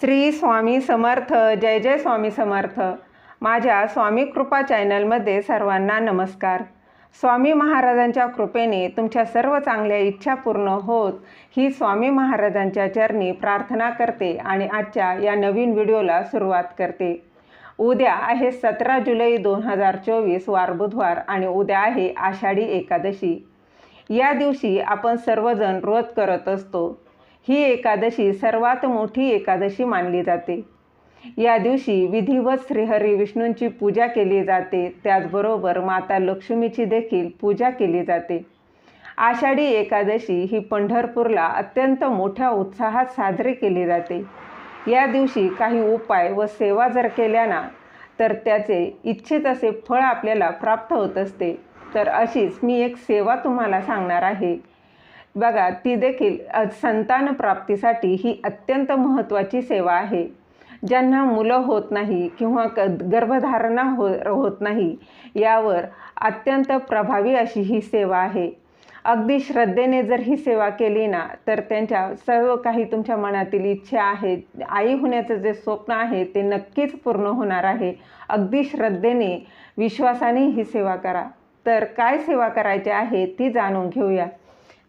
श्री स्वामी समर्थ जय जय स्वामी समर्थ. माझ्या स्वामी कृपा चॅनलमध्ये सर्वांना नमस्कार. स्वामी महाराजांच्या कृपेने तुमच्या सर्व चांगल्या इच्छा पूर्ण होत ही स्वामी महाराजांच्या चरणी प्रार्थना करते आणि आजच्या या नवीन व्हिडिओला सुरुवात करते. उद्या आहे सतरा जुलै दोन हजार चोवीस वार बुधवार आणि उद्या आहे आषाढी एकादशी. या दिवशी आपण सर्वजण व्रत करत असतो. ही एकादशी सर्वात मोठी एकादशी मानली जाते. या दिवशी विधिवत श्रीहरी विष्णूंची पूजा केली जाते. त्याचबरोबर माता लक्ष्मीची देखील पूजा केली जाते. आषाढी एकादशी ही पंढरपूरला अत्यंत मोठ्या उत्साहात साजरी केली जाते. या दिवशी काही उपाय व सेवा जर केल्या ना तर त्याचे इच्छित असे फळ आपल्याला प्राप्त होत असते. तर अशीच मी एक सेवा तुम्हाला सांगणार आहे. बघा ती देखील संतान प्राप्तीसाठी ही अत्यंत महत्त्वाची सेवा आहे. ज्यांना मुलं होत नाही किंवा क गर्भधारणा हो होत नाही यावर अत्यंत प्रभावी अशी ही सेवा आहे. अगदी श्रद्धेने जर ही सेवा केली ना तर त्यांच्या सर्व काही तुमच्या मनातील इच्छा आहेत आई होण्याचं जे स्वप्न आहे ते नक्कीच पूर्ण होणार आहे. अगदी श्रद्धेने विश्वासाने ही सेवा करा. तर काय सेवा करायची आहे ती जाणून घेऊया.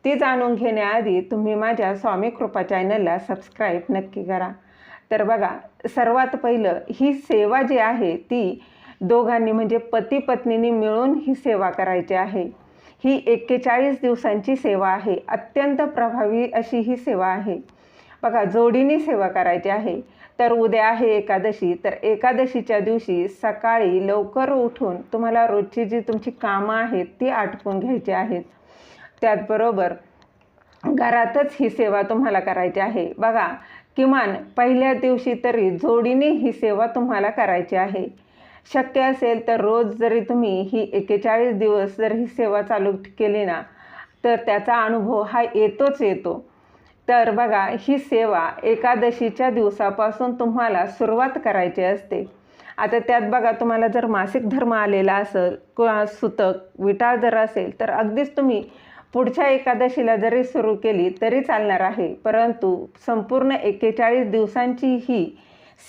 ती जाणून घेण्याआधी तुम्ही माझ्या स्वामी कृपा चॅनलला सबस्क्राईब नक्की करा. तर बघा सर्वात पहिलं ही सेवा जी आहे ती दोघांनी म्हणजे पती पत्नीने मिळून ही सेवा करायची आहे. ही एक्केचाळीस दिवसांची सेवा आहे. अत्यंत प्रभावी अशी ही सेवा आहे. बघा जोडीने सेवा करायची आहे. तर उद्या आहे एकादशी. तर एकादशीच्या दिवशी सकाळी लवकर उठून तुम्हाला रोजची जी तुमची कामं आहेत ती आटपून घ्यायची आहेत. त्याचबरोबर घरातच ही सेवा तुम्हाला करायची आहे. बघा किमान पहिल्या दिवशी तरी जोडीने ही सेवा तुम्हाला करायची आहे. शक्य असेल तर रोज जरी तुम्ही ही एक्केचाळीस दिवस जर ही सेवा चालू केली ना तर त्याचा अनुभव हा येतोच येतो. तर बघा ही सेवा एकादशीच्या दिवसापासून तुम्हाला सुरुवात करायची असते. आता त्यात बघा तुम्हाला जर मासिक धर्म आलेला असेल किंवा सुतक विटाळ जर असेल तर अगदीच तुम्ही पुढच्या एकादशीला जरी सुरू केली तरी चालणार आहे परंतु संपूर्ण एक्केचाळीस दिवसांची ही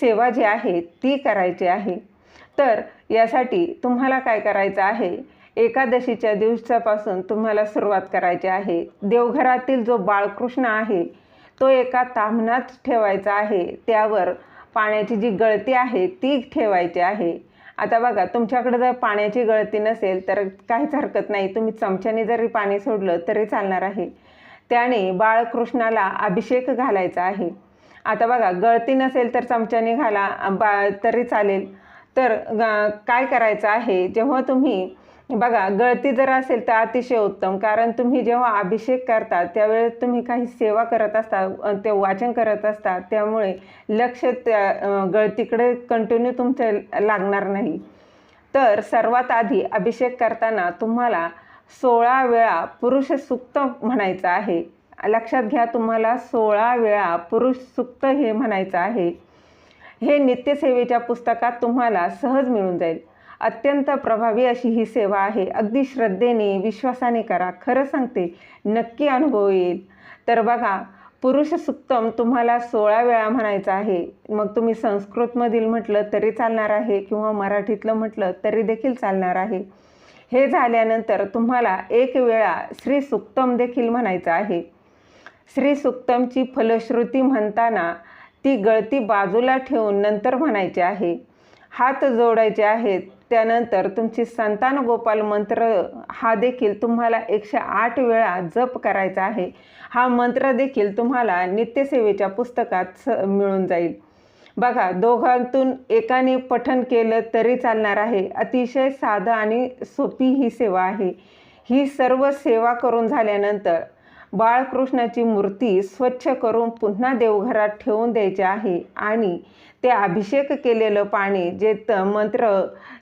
सेवा जी आहे ती करायची आहे. तर यासाठी तुम्हाला काय करायचं आहे? एकादशीच्या दिवसापासून तुम्हाला सुरुवात करायची आहे. देवघरातील जो बाळकृष्ण आहे तो एका तामणात ठेवायचा आहे. त्यावर पाण्याची जी गळती आहे ती ठेवायची आहे. आता बघा तुमच्याकडे जर पाण्याची गळती नसेल तर काहीच हरकत नाही. तुम्ही चमच्याने जरी पाणी सोडलं तरी चालणार आहे. त्याने बाळकृष्णाला अभिषेक घालायचा आहे. आता बघा गळती नसेल तर चमच्याने घाला बा तरी चालेल. तर ग- काय करायचं आहे? जेव्हा तुम्ही बघा गळती जर असेल तर अतिशय उत्तम कारण तुम्ही जेव्हा अभिषेक करता त्यावेळेस तुम्ही काही सेवा करत असता ते वाचन करत असता त्यामुळे लक्ष त्या गळतीकडे कंटिन्यू तुमचं लागणार नाही. तर सर्वात आधी अभिषेक करताना तुम्हाला सोळा वेळा पुरुष सुक्त म्हणायचं आहे. लक्षात घ्या तुम्हाला सोळा वेळा पुरुष सुक्त हे म्हणायचं आहे. हे नित्यसेवेच्या पुस्तकात तुम्हाला सहज मिळून जाईल. अत्यंत प्रभावी अशी ही सेवा आहे. अगदी श्रद्धेने विश्वासाने करा. खरं सांगते नक्की अनुभव येईल. तर बघा पुरुष सुक्तम तुम्हाला सोळा वेळा म्हणायचं आहे. मग तुम्ही संस्कृतमधील म्हटलं तरी चालणार आहे किंवा मराठीतलं म्हटलं तरी देखील चालणार आहे. हे झाल्यानंतर तुम्हाला एक वेळा श्री सुक्तम देखील म्हणायचं आहे. श्री सुक्तमची फलश्रुती म्हणताना ती गळती बाजूला ठेवून नंतर म्हणायची आहे. हात जोडायचे आहेत. त्यानंतर तुमची संतान गोपाल मंत्र हा देखील तुम्हाला एकशे आठ वेळा जप करायचा आहे. हा मंत्र देखील तुम्हाला नित्यसेवेच्या पुस्तकात स मिळून जाईल. बघा दोघांतून एकाने पठन केलं तरी चालणार आहे. अतिशय साधं आणि सोपी ही सेवा आहे. ही सर्व सेवा करून झाल्यानंतर बाळकृष्णाची मूर्ती स्वच्छ करून पुन्हा देवघरात ठेवून द्यायची आहे आणि ते अभिषेक केलेलं पाणी जे त मंत्र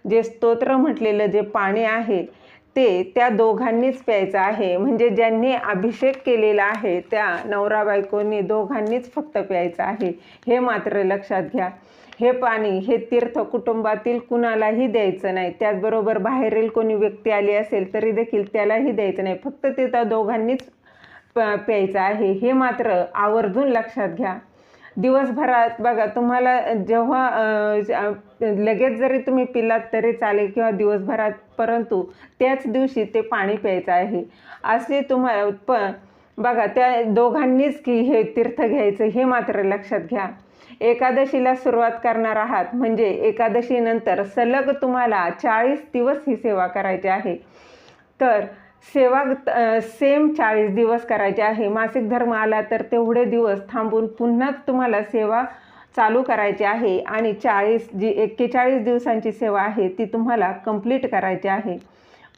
जे स्तोत्र म्हटलेलं जे पाणी आहे ते त्या दोघांनीच प्यायचं आहे. म्हणजे ज्यांनी अभिषेक केलेला आहे त्या नवरा बायकोनी दोघांनीच फक्त प्यायचं आहे. हे मात्र लक्षात घ्या. हे पाणी हे तीर्थ कुटुंबातील कुणालाही द्यायचं नाही. त्याचबरोबर बाहेरील कोणी व्यक्ती आली असेल तरी देखील त्यालाही द्यायचं नाही. फक्त ते त्या दोघांनीच प प्यायचं आहे. हे मात्र आवर्जून लक्षात घ्या. दिवसभरात बघा तुम्हाला जेव्हा लगेच जरी तुम्ही पिलात तरी चालेल किंवा दिवसभरात परंतु त्याच दिवशी ते पाणी प्यायचं आहे. असे तुम्हाला पण बघा त्या दोघांनीच की हे तीर्थ घ्यायचं हे मात्र लक्षात घ्या. एकादशीला सुरुवात करणार आहात म्हणजे एकादशीनंतर सलग तुम्हाला चाळीस दिवस ही सेवा करायची आहे. तर सेवा सेम चाळीस दिवस करायचे आहे. मासिक धर्म आला तर तेवढे दिवस थांबून पुन्हा तुम्हाला सेवा चालू करायची आहे आणि चाळीस जी एक्केचाळीस दिवसांची सेवा आहे ती तुम्हाला कंप्लीट करायची आहे.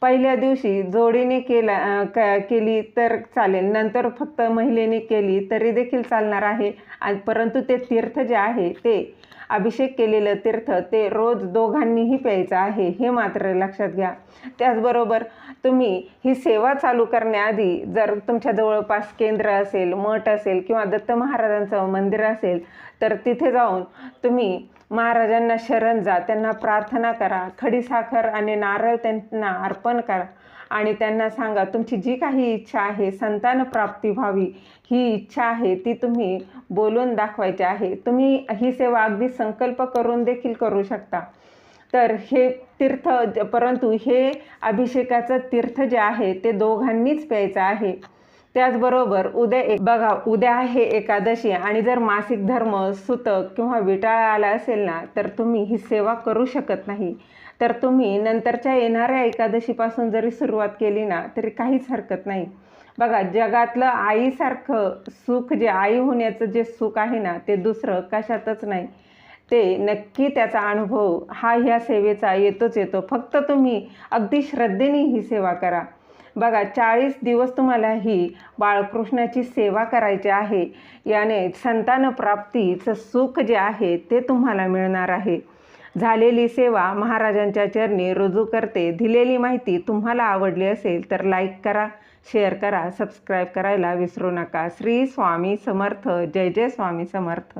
पहिल्या दिवशी जोडीने केला क केली तर चालेल. नंतर फक्त महिलेने केली तरी देखील चालणार आहे. आणि परंतु ते तीर्थ जे आहे ते अभिषेक केलेलं तीर्थ ते रोज दोघांनीही प्यायचं आहे हे मात्र लक्षात घ्या. त्याचबरोबर तुम्ही ही सेवा चालू करण्याआधी जर तुमच्या जवळपास केंद्र असेल मठ असेल किंवा दत्त महाराजांचं मंदिर असेल तर तिथे जाऊन तुम्ही महाराजांना शरण जा त्यांना प्रार्थना करा खडीसाखर आणि नारळ त्यांना अर्पण करा आणि त्यांना सांगा तुमची जी काही इच्छा आहे संतान प्राप्ती व्हावी ही इच्छा आहे ती तुम्ही बोलून दाखवायची आहे. तुम्ही ही सेवा अगदी संकल्प करून देखील करू शकता. तर हे तीर्थ ज- परंतु हे अभिषेकाचं तीर्थ जे आहे ते दोघांनीच प्यायचं आहे. त्याचबरोबर उद्या एक बघा उद्या आहे एकादशी आणि जर मासिक धर्म सुतक किंवा विटाळा आला असेल ना तर तुम्ही ही सेवा करू शकत नाही. तर तुम्ही नंतरच्या येणाऱ्या एकादशीपासून जरी सुरुवात केली ना तरी काहीच हरकत नाही. बघा जगातलं आईसारखं सुख जे आई होण्याचं जे सुख आहे ना ते दुसरं कशातच नाही. ते नक्की त्याचा अनुभव हा ह्या सेवेचा येतोच येतो. फक्त तुम्ही अगदी श्रद्धेने ही सेवा करा. बघा चाळीस दिवस तुम्हाला ही बाळकृष्णाची सेवा करायची आहे. याने संतानप्राप्तीचं सुख जे आहे ते तुम्हाला मिळणार आहे. झालेली सेवा महाराजांच्या चरणी रुजू करते. दिलेली माहिती तुम्हाला आवडली असेल तर लाईक करा शेअर करा सबस्क्राईब करायला विसरू नका. श्री स्वामी समर्थ. जय जय स्वामी समर्थ.